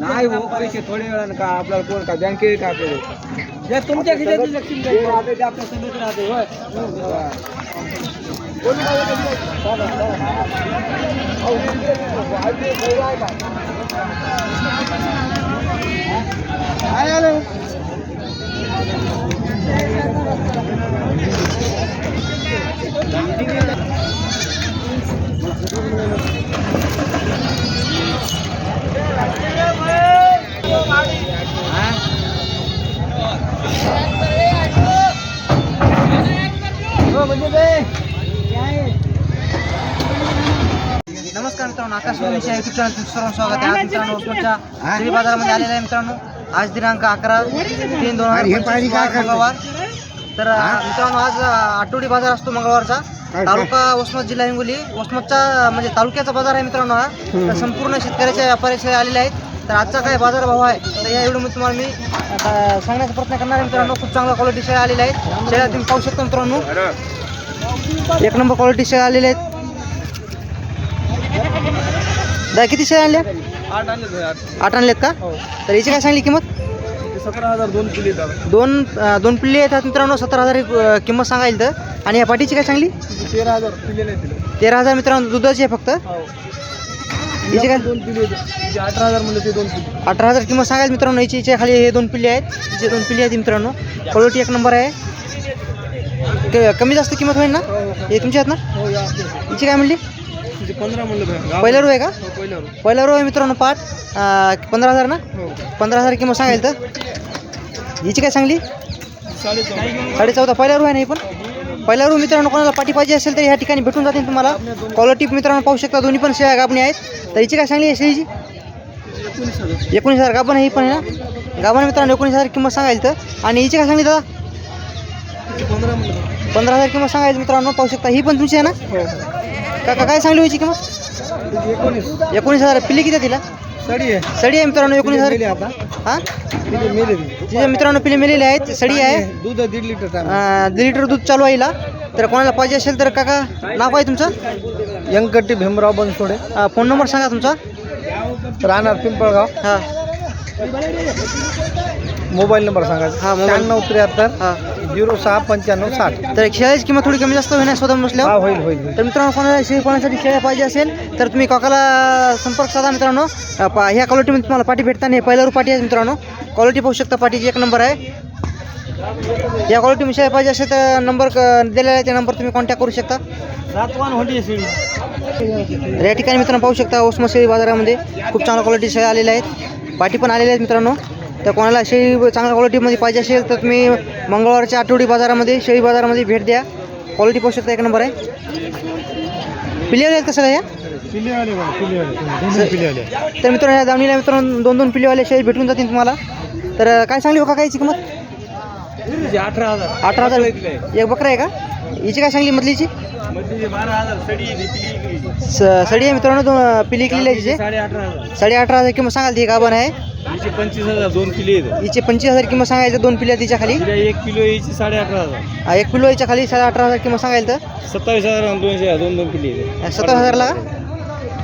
नाही हो पैसे थोडे वेळानं का आपल्याला कोण का बँके का आपल्याला तुमच्या खिशात लक्ष्मी आपल्यासमोर राहते काय हो म्हणजे नमस्कार मित्रांनो आकाश विषय युट्यूब चॅनल सर्व स्वागत आहे. आज मित्रांनो उस्मानच्या श्री बाजारामध्ये आलेला आहे मित्रांनो. आज दिनांक अकरा तीन दोन हजार तर मित्रांनो आज आठवडी बाजार असतो मंगळवारचा. तालुका वसमत जिल्हा हिंगोली. वसमतचा म्हणजे तालुक्याचा बाजार आहे मित्रांनो हा. तर संपूर्ण शेतकऱ्याच्या व्यापाऱ्याचे आलेले आहेत. तर आजचा काय बाजार भाव आहे? तर या व्हिडिओमध्ये तुम्हाला मी सांगण्याचा प्रयत्न करणार आहे मित्रांनो. खूप चांगल्या क्वालिटी शेळ्या आलेल्या आहेत. शेळ्या तुम्ही पाहू शकता मित्रांनो. एक नंबर क्वालिटी शेळ्या आलेल्या आहेत. दा किती शेळ्या आणल्या? आठ आणले आठ. आठ आणल्यात का? हो. तर याची काय सांगली किंमत? सतरा हजार दोन किलो येतात. दोन अं, दोन पिल्ले येतात मित्रांनो सत्तर हजार अं, किंमत सांगायला तर आणि या पाठीची काय सांगली? तेरा हजार पिले नाही दिले. तेरा हजार मित्रांनो दुधाची आहे फक्त. हो. याची काय? दोन अठरा हजार म्हणले ते दोन किलो अठरा हजार किंमत सांगायला मित्रांनो याची याच्या खाली हे दोन पिल्ले आहेत. तिचे दोन पिल्ले आहेत मित्रांनो. क्वालिटी एक नंबर आहे. क- कमी जास्त किंमत होईल ना? हो हे. तुमच्या आहेत ना? हो या. हिची काय म्हणली? म्हणजे पंधरा म्हणलं भैया. पहिला रो आहे का? हो पहिला रो. पहिला रो आहे मित्रांनो पाठ पंधरा हजार ना? हो. पंधरा हजार किंमत सांगायला तर. हिची काय सांगली? साडे चौदा पहिला रू आहे ना ही पण? पहिला रू मित्रांनो कोणाला पाठी पाहिजे असेल तर ह्या ठिकाणी भेटून जातील तुम्हाला. क्वालिटी मित्रांनो पाहू शकता दोन्ही पण शेळ्या गाबणी आहेत. तर हिची काय सांगली शेळीची? एकोणीस हजार. गाभण आहे ही पण आहे ना? गाभण मित्रांनो एकोणीस हजार किंमत सांगायला तर. आणि हिची काय सांगली दादा? पंधरा हजार किंमत सांगायला मित्रांनो पाहू शकता. ही पण तुमची आहे ना? हो. काका काय सांगली व्हायची किंमत? एकोणीस एकोणीस हजार. पिल्ली किती तिला? साडी आहे. सडी आहे मित्रांनो एकोणीस हजार. आता. हां? तिथे मेले ती. तिथे मित्रांनो पिल्ले मेलेले आहेत. सडी आहे. दूध दीड लिटर टाक. अं, दीड लिटर दूध चालू आहे हिला. तर कोणाला पाहिजे असेल तर काका नाव आहे तुमचं? यंकट्टी भीमराव बनसोडे. अं, फोन नंबर सांगा तुमचा. राहणार पिंपळगाव. हां. मोबाईल नंबर सांगायचा हा, मोबाईल. शहाण्णव त्र्याहत्तर. हां. झिरो सहा पंच्याण्णव साठ. तर शेळ्याची किंमत थोडी कमी जास्त होईल स्वतः हा बसल्यावर? होईल होईल होईल. तर मित्रांनो कोणाला शेळी पाळण्यासाठी शेळ्या पाहिजे असेल तर तुम्ही काकाला संपर्क साधा मित्रांनो. अं, पा- ह्या क्वालिटीमध्ये तुम्हाला पाठी भेटताना हे पहिल्यावर पाठी आहे मित्रांनो. क्वालिटी पाहू शकता पाठीची एक नंबर आहे. या क्वालिटी शेळ्या पाहिजे असेल तर नंबर दिलेला आहे त्या नंबर तुम्ही कॉन्टॅक्ट करू शकता. सातवान होती शेळी तर या ठिकाणी मित्रांनो पाहू शकता ओसमा शेळी बाजारामध्ये खूप चांगल्या क्वालिटी शेळ्या आलेल्या आहेत. पाठी पण आलेल्या आहेत मित्रांनो. तर कोणाला शेळी चांगल्या क्वालिटीमध्ये पाहिजे असेल तर तुम्ही मंगळवारच्या आठवडी बाजारामध्ये शेळी बाजारामध्ये भेट द्या. क्वालिटी पाहू शकता एक नंबर आहे. पिल्ले आहेत कसं या? पिल्लेवाले पिल्लेवाले पिल्लेवाले तर मित्रांनो या दावणीला मित्रांनो दोन दोन पिल्लेवाले शेळी भेटून जातील तुम्हाला. तर काय सांगली हो का याची किंमत? अठरा हजार. अठरा हजार. एक बकरा आहे का? हिची काय सांगली मधलीची? स- सडी आहे मित्रांनो दोन पिल्ली केलेली आहे तिचे साडे अठरा हजार. किंमत सांगाल ती गाभण आहे. हिचे पंचवीस हजार दोन किलो येतात हिचे पंचवीस हजार किंमत सांगायचं दोन पिल्ल्या तिच्या खाली. तिला एक किलो यायची साडे अठरा हजार. हा, एक किलो याच्या खाली साडे अठरा हजार किंमत सांगायला तर. सत्तावीस हजार आणि दोनशे दोन दोन किलो येते सत्तावीस हजारला का?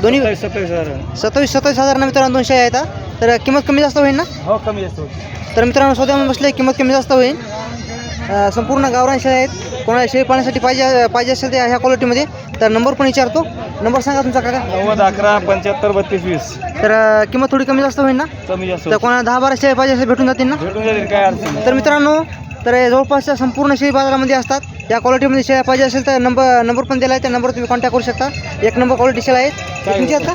दोन्ही सत्तावीस सत्तावीस हजार. सत्तावीस सत्तावीस हजार ना मित्रांनो दोनशे आहेत हा. तर किंमत कमी जास्त होईल ना? हो कमी जास्त होते तर मित्रांनो स्वतः बसले किंमत कमी जास्त होईल. संपूर्ण गावरान शेळ्या आहेत. कोणाला शेळी पाण्यासाठी पाहिजे पाहिजे असेल तर ह्या क्वालिटीमध्ये तर नंबर पण विचारतो. नंबर सांगा तुमचा काका. नव्वद अकरा पंच्याहत्तर बत्तीस वीस. तर किंमत थोडी कमी जास्त होईल ना? कमी जास्त तर कोणाला दहा बारा शेळ्या पाहिजे असेल भेटून जातील ना? भेटून जाईल काय अडचण. तर मित्रांनो तर जवळपासच्या संपूर्ण शेळी बाजारामध्ये असतात. या क्वालिटीमध्ये शेळ्या पाहिजे असेल तर नंबर नंबर पण दिला आहे त्या नंबर तुम्ही कॉन्टॅक्ट करू शकता. एक नंबर क्वालिटी शेळ्या आहेत. तुमची आहेत का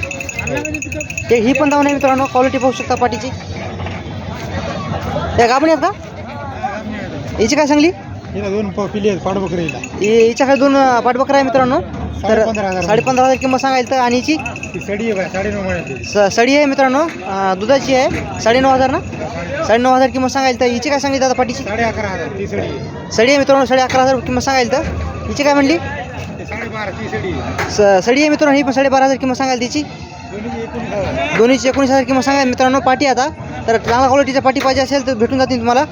ते ही पण आहे मित्रांनो क्वालिटी पाहू शकता पाठीची. त्या गाभणी आहेत का? हिची काय सांगली? हिला दोन पाडबकरी हिला हि- हिच्याकडे दोन अं, पाठबकरा आहे मित्रांनो. तर साडेपंधरा हजार. साडे पंधरा हजार किंमत सांगायला तर आणि ती सडी आहे साडे नऊ महिन्याची स- सडी आहे मित्रांनो. अं, दुधाची आहे. साडेनऊ हजार ना? साडेनऊ हजार किंमत सांगायला तर हिची काय सांगितली आता पाठीची? साडे अकरा हजार ती सडी आहे. सडी आहे मित्रांनो साडे अकरा हजार किंमत सांगायला तर. हिची काय म्हणली? ते साडेबारा ती सडी आहे. स- सडी आहे मित्रांनो ही पण साडेबारा हजार किंमत सांगायला तिची. दोन्हीची एकोणीस हजार. किंमत सांगा मित्रांनो पाठी आता. तर चांगल्या क्वालिटीच्या पाठी पाहिजे असेल तर भेटून जातील तुम्हाला.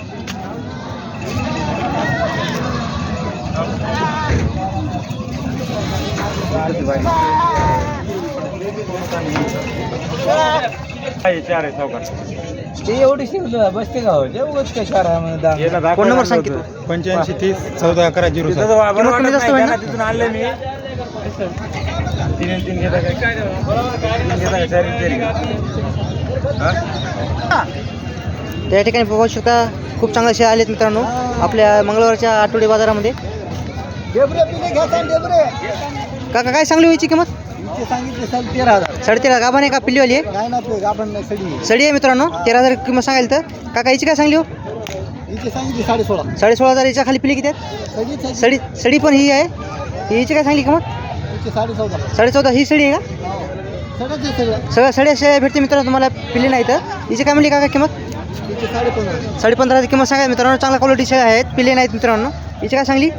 ते एवढी शिकलं बसते का हो? जे उगाच काय शहरामध्ये दाम. फोन नंबर सांग की. तू पंच्याऐंशी तीस चौदा अकरा झिरो सात. किंमत कमी जास्त होईल ना? तिथून आणले मी. तीन तीन घेता काय तीन घेता काय चार चार. हा? त्या ठिकाणी बघू शकता खूप चांगले शेअर आलेत मित्रांनो. आपल्या मंगळवारच्या आठवडे बाजारामध्ये. डेबरे पिले डेबरे काका काय चांगली व्हायची किंमत? सांगितले साडे तेरा हजार. साडेतेरा गाभण आहे का? पिल्लीवाली आहे? काय ना ते आपण नाही सडी सडी आहे मित्रांनो. तेरा हजार किंमत सांगायला तर. काका याची काय सांगली हो? सांगितले साडे सोळा साडे सोळा हजार याच्या खाली पिल्ली किती आहेत? सडी सडी. सडी पण ही आहे. हिची काय सांगली किंमत? इथे साडे चौदा साडे चौदा ही सडी आहे का? आहे सगळं. सगळ्या सड्या भेटते मित्रांनो तुम्हाला. पिल्ली नाही तर. हिची काय म्हणली काका किंमत? साडे पंधरा साडे पंधरा हजार किंमत सांगायला मित्रांनो चांगल्या क्वालिटी शेळ्या आहेत पिल्ले नाहीत मित्रांनो. हिची काय सांगली?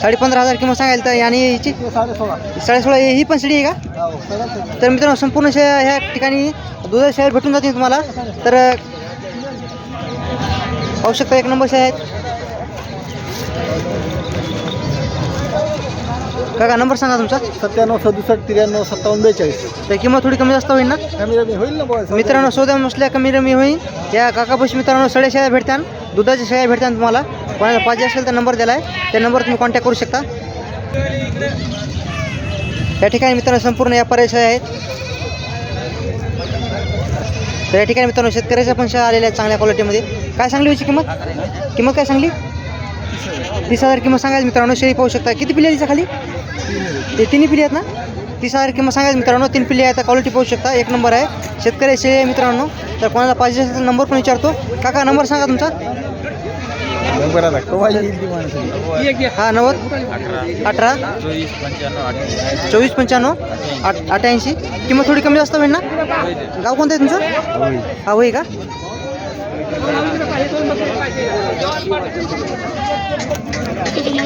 साडे पंधरा हजार किंमत सांगायला तर आणि हिची? साडे सोळा ही पण सडी आहे का? हो. तर मित्रांनो संपूर्ण शेळ्या ह्या ठिकाणी दुधा शेअर भेटून जातील तुम्हाला. तर पाहू शकता एक नंबर शेळ्या आहेत. काका नंबर सांगा तुमचा. सत्त्याण्णव सदुसष्ट त्र्याण्णव सत्तावन्न बेचाळीस. तर किंमत थोडी कमी जास्त होईल ना? कमी कमी होईल ना? मित्रांनो सोद्या नसल्या कमी कमी होईल या काकापाशी मित्रांनो सड्या शेळ्या भेटतात दुधाच्या शेळ्या भेटतात तुम्हाला. कोणाला पाहिजे असेल तर नंबर दिला आहे त्या नंबर तुम्ही कॉन्टॅक्ट करू शकता. या ठिकाणी मित्रांनो संपूर्ण या पर्याय आहेत. तर या ठिकाणी मित्रांनो शेतकऱ्याच्या पण शेळ्या आलेल्या आहेत चांगल्या क्वालिटीमध्ये काय सांगली होती किंमत? किंमत काय सांगली? तीस हजार किंमत सांगायचं मित्रांनो शेळी पाहू शकता. किती पिल्ले तिच्या खाली? ते तिन्ही पिल्ले आहेत ना? तीस हजार किंमत सांगायचं मित्रांनो तीन पिल्ले आहेत. क्वालिटी पाहू शकता. एक नंबर आहे. शेतकरी शेळी आहे मित्रांनो. तर कोणाला पाहिजे असेल तर नंबर पण विचारतो? काका नंबर सांगा तुमचा? हा नव्वद? अठरा. चोवीस पंच्याण्णव आठ अठ्याऐंशी किंमत थोडी कमी जास्त होईल ना? गाव कोणतं आहे तुमचं? हा होई का?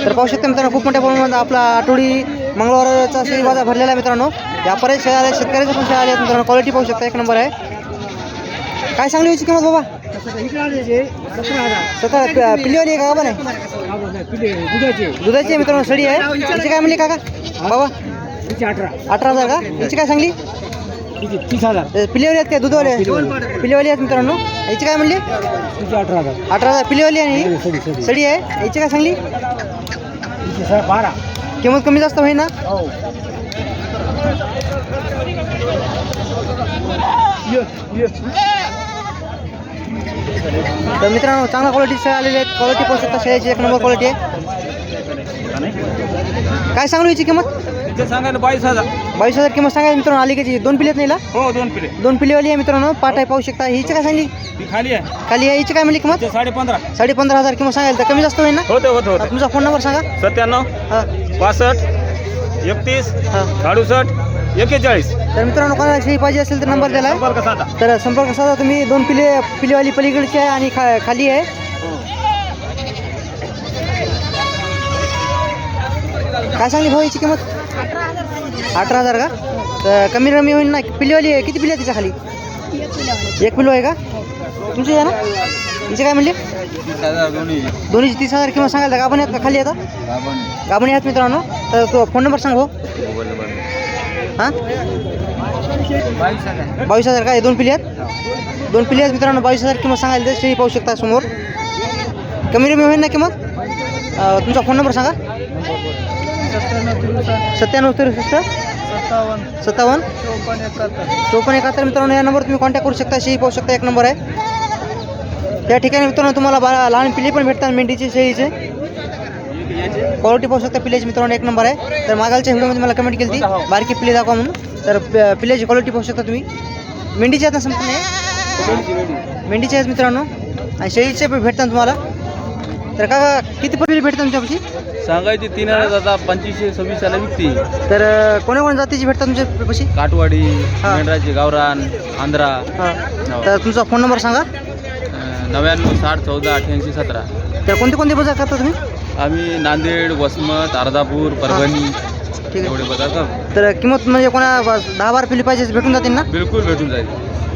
तर पाहू शकता मित्रांनो खूप मोठ्या प्रमाणात आपला आठवडी मंगळवारचा शेळी बाजार भरलेला आहे मित्रांनो. व्यापारी शेळ्या आल्या शेतकऱ्याचे पण शेळ्या आहेत मित्रांनो. क्वालिटी पाहू शकता एक नंबर आहे. काय सांगली याची किंमत बाबा? सतरा पिल्लीवाली आहे का बाबा नाही? दुधाची आहे मित्रांनो सडी आहे. याची काय म्हणली काका? बाबा? अठरा हजार का? याची काय सांगली? तीस हजार. पिलेवाली आहेत काय दुधवाले पिलेवाली. आहेत मित्रांनो. याची काय म्हणली? तिचे अठरा हजार. अठरा हजार. पिलेवाली आहे ही सडी आहे. याची काय सांगली? तिचे बारा. किंमत कमी जास्त होईल ना? हो. ये ये तर मित्रांनो चांगल्या क्वालिटी शेळ्या आलेल्या आहेत. क्वालिटी पाहू शकता शेळ्याची एक नंबर क्वालिटी आहे. काय सांगली याची किंमत? तिथे सांगा ना बावीस हजार. बावीस हजार किंमत सांगा मित्रांनो आली की दोन पिलेत नाही हो दोन पिले. दोन पिलेवाली आहे मित्रांनो पाठ आहे पाहू शकता. हिची काय सांगली? ती खाली आहे. खाली आहे हिची काय म्हणली किंमत? ते साडे पंधरा साडे पंधरा हजार किंमत सांगायला. तर कमी जास्त होईल ना? होते होते होते. तुमचा फोन नंबर सांगा. सत्त्याण्णव हां. पासष्ट एकतीस हां. अडुसष्ट एक्केचाळीस तर मित्रांनो कोणाला शेळी पाहिजे असेल तर नंबर दिला आहे संपर्क साधा. तर संपर्क साधा तुम्ही दोन पिले पिलेवाली पलीकडची आहे आणि खा खाली आहे. काय सांगली भाऊ याची किंमत? अठरा हजार का? तर कमी रमी होईल ना? पिलीवाली आहे. किती पिली आहे तिच्या खाली? एक पिलो आहे का? तुमची आहे ना? तिचे काय म्हणले? दोन्हीची तीस हजार किंमत सांगायला का आपण आहेत का खाली आता? गाभणी आहेत मित्रांनो. तर तो फोन नंबर सांग हो. हां? बावीस हजार काय दोन पिली आहेत? दोन पिली आहेत मित्रांनो. बावीस हजार किंमत सांगायला ते पाहू शकता समोर. कमी रमी होईल ना किंमत? तुमचा फोन नंबर सांगा. सत्त्याण्णव त्रेसष्ट सत्तावन्न. सत्तावन्न? चौपन्न एकाहत्तर. मित्रांनो या नंबर तुम्ही कॉन्टॅक्ट करू शकता. शेळी पाहू शकता एक नंबर आहे. या ठिकाणी मित्रांनो तुम्हाला बा लहान पिल्ली पण भेटतात मेंढीचे शेळीचे. क्वालिटी पाहू शकता पिल्याची मित्रांनो एक नंबर आहे. तर मागालच्या व्हिडिओमध्ये मला कमेंट केली ती बारकी पिल्ली दाखवा म्हणून. तर प- पिल्याची क्वालिटी पाहू शकता तुम्ही. मेंढीचे आहेत ना संपूर्ण? मेंढीचे आहेत मित्रांनो. आणि शेळीचे पण भेटतात तुम्हाला. तर का किती पिल्ली भेटतात तुमच्यापाशी? सांगायची तीन हजार आता पंचवीसशे सव्वीसला विकती. तर कोण्या कोण्या जातीची भेटतात तुमच्यापाशी काटवाडी हा. मेंढराची गावरान आंध्रा. हां. तर तुमचा फोन नंबर सांगा. अं, नव्याण्णव साठ चौदा अठ्ठ्याऐंशी सतरा. तर कोणते कोणते बाजार करता तुम्ही? आम्ही नांदेड वसमत अर्धापूर परभणी ठीक आहे. एवढे पदार्थ तर किंमत म्हणजे कोणा दहा बारा पिली पाहिजे भेटून जातील ना? बिलकुल भेटून जाईल.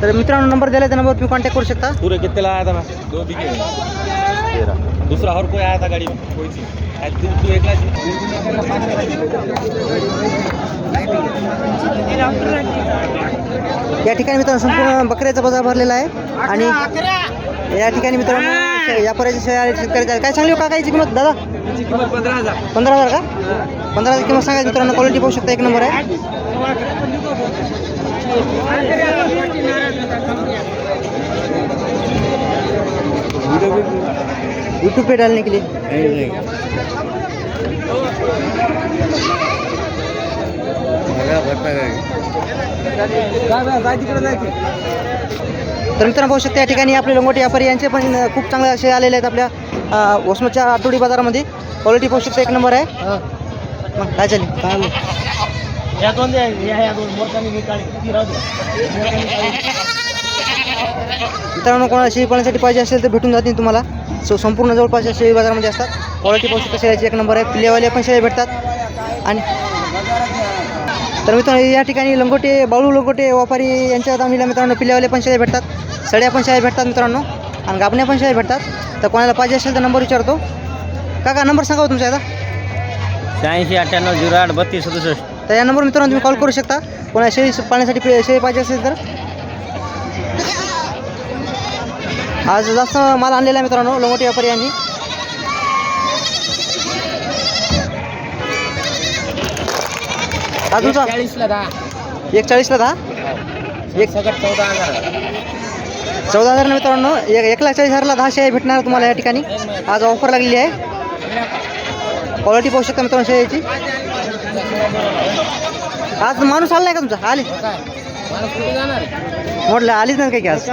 तर मित्रांनो नंबर दिला त्या नंबरवर तुम्ही कॉन्टॅक्ट करू शकता. पूरे कितने लाया था मैं दो तेरह दूसरा और कोई आया था गाड़ी में कोई या ठिकाणी मित्रांनो संपूर्ण बकऱ्याचा बाजार भरलेला आहे आणि या ठिकाणी मित्रांनो व्यापाऱ्याच्या शेळ्या शेतकऱ्याच्या काय सांगली हो काका याची किंमत दादा पंधरा हजार पंधरा हजार का पंधरा हजार किंमत सांगायची मित्रांनो क्वालिटी पाहू शकता एक नंबर आहे यूट्यूब पे डालने के लिए? काय बा, जाय तिकडे जाय की. तर मित्रांनो पाहू शकता या ठिकाणी आपले लंगोटी व्यापारी यांचे पण खूप चांगले असे आलेले आहेत आपल्या वसमतच्या आठवडी बाजारामध्ये. क्वालिटी पाहू शकता एक नंबर आहे. मग काय चालेल या दोन या दोन. मित्रांनो कोणाला शेळी पाळण्यासाठी पाहिजे असेल तर भेटून जातील तुम्हाला. सो संपूर्ण जवळपास या शेळी बाजारामध्ये असतात. क्वालिटी पाहू शकता शेळ्याची एक नंबर आहे. पिल्लेवाले पण शेळ्या भेटतात. आणि तर मित्रांनो या ठिकाणी लंगोटे बाळू लंगोटे व्यापारी यांच्या दामीला मित्रांनो पिल्लेवाले पण शेळ्या भेटतात. सड्या पण शेळ्या भेटतात मित्रांनो. आणि गाबण्या पण शेळ्या भेटतात. तर कोणाला पाहिजे असेल तर नंबर विचारतो. काका नंबर सांगा हो तुमचा आता. शहाऐंशी अठ्ठ्याण्णव झिरो आठ बत्तीस सदुसष्ट. तर या नंबर मित्रांनो तुम्ही कॉल करू शकता. कोणाला शेळी पाळण्यासाठी पे- शेळी पाहिजे असेल तर. आज जास्त माल आणलेला आहे मित्रांनो लोंगोटी व्यापारी यांनी. हा तुमचा? चाळीसला दहा. एक चाळीसला दहा? एक सगळं चौदा हजार. चौदा हजार मित्रांनो एक एक लाख चाळीस हजारला दहा शेळ्या भेटणार तुम्हाला या ठिकाणी. आज ऑफर लागलेली आहे. क्वालिटी पाहू शकता मित्रांनो शेळ्याची. आज माणूस आला नाही का तुमचा? आली. म्हटलं आलीच नाही काय की आज?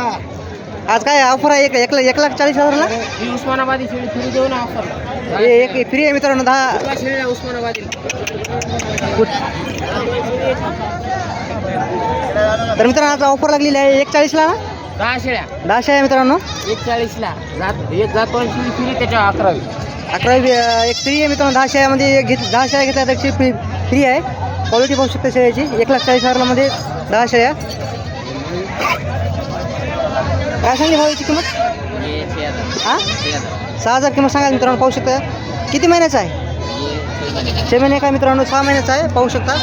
आज काय ऑफर आहे? एक एक लाख एक लाख चाळीस हजारला? ही उस्मानाबादी शेळी फ्री देऊ ना ऑफर हे एक फ्री आहे मित्रांनो दहा शेळी उस्मानाबादी. तर मित्रांनो आज ऑफर लागलेली आहे एक चाळीसला? ना दहा शेळ्या. दहा शेळ्या मित्रांनो. एक चाळीसला. जात एक शेळी फ्री त्याच्या अकरावी. अकरावी अं, एक फ्री आहे मित्रांनो दहा शेळ्यामध्ये एक घेत दहा शेळ्या घेतल्या त्याची फ्री फ्री आहे. क्वालिटी पाहू शकता शेळ्याची. एक लाख चाळीस हजारमध्ये दहा शेळ्या. काय सांगली भाऊ याची किंमत? हां सहा हजार किंमत सांगा मित्रांनो पाहू शकता. किती महिन्याचा आहे? छे महिने. काय मित्रांनो सहा महिन्याचा आहे पाहू शकता.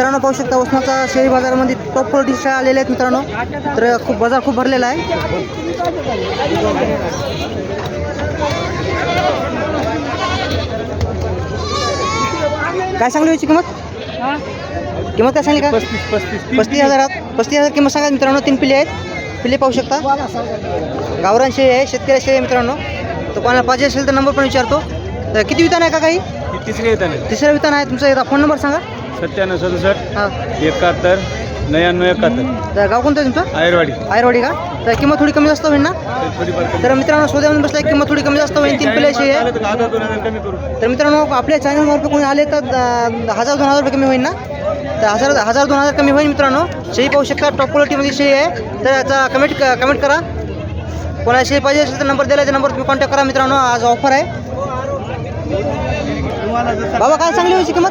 मित्रांनो पाहू शकता उस्माचा शेळी बाजारामध्ये टॉप क्वालिटी आलेले आहेत मित्रांनो. तर खूप बाजार खूप भरलेला आहे. काय सांगली याची किंमत? किंमत काय सांगली का? पस्तीस हजारात पस्तीस हजार किंमत सांगा मित्रांनो तीन पिल्ले आहेत. पिल्ले पाहू शकता. गावरान शेळी आहे शेतकरी शेळी आहे मित्रांनो. तर कोणाला पाहिजे असेल तर नंबर पण विचारतो. तर किती विधान आहे का काही? तिसरी येताना तिसरं विधान आहे. तुमचा एकदा फोन नंबर सांगा. सत्त्याण्णव सदुसष्ट हां. एकाहत्तर नव्याण्णव एकाहत्तर. तर गाव कोणतं आहे तुमचं? आयरवाडी. आयरवाडी का? तर किंमत थोडी कमी जास्त होईल ना? तर मित्रांनो सोद्यामध्ये बसल्या किंमत थोडी कमी जास्त होईल. तीन शेळी आहे. तर मित्रांनो आपल्या चॅनलवर कोणी आले तर अं, हजार दोन हजार रुपये कमी होईल ना? तर हजार हजार दोन हजार कमी होईल मित्रांनो. शेळी पाहू शकता टॉप क्वालिटीमध्ये शेळी आहे. तर याचा कमेंट कमेंट करा. कोणाला शेळी पाहिजे असेल तर नंबर दिला त्या नंबर तुम्ही कॉन्टॅक्ट करा मित्रांनो. आज ऑफर आहे. बाबा काय चांगली व्हायची किंमत?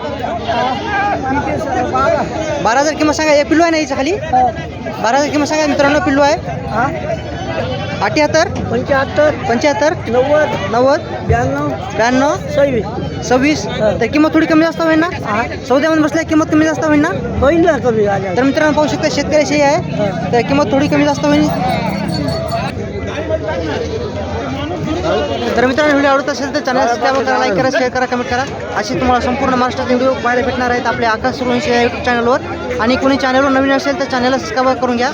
बारा हजार किंमत सांगा. एक पिल्लू आहे ना याच्या खाली? बारा हजार किंमत सांगा. मित्रांनो पिल्लू आहे. अठ्याहत्तर? पंच्याहत्तर? पंच्याहत्तर? नव्वद? नव्वद? ब्याण्णव? ब्याण्णव? सव्वीस? सव्वीस? तर किंमत थोडी कमी जास्त होईल ना? सौद्यामध्ये बसल्या किंमत कमी जास्त होईल ना? होईल ना कमी तर मित्रांनो पाहू शकता शेतकरी शेळी आहे. तर किंमत थोडी कमी जास्त होईल. तर मित्रांनो व्हिडिओ आवडत असेल तर चॅनल सबस्क्राईब करा लाईक करा शेअर करा कमेंट करा. अशी तुम्हाला संपूर्ण महाराष्ट्रात व्हिडिओ पाहायला भेटणार आहेत आपल्या आकाश सुरवंशी या यूट्यूब चॅनलवर आणि कोणी चॅनलवर नवीन असेल तर चॅनलला सबस्क्राईब करून घ्या.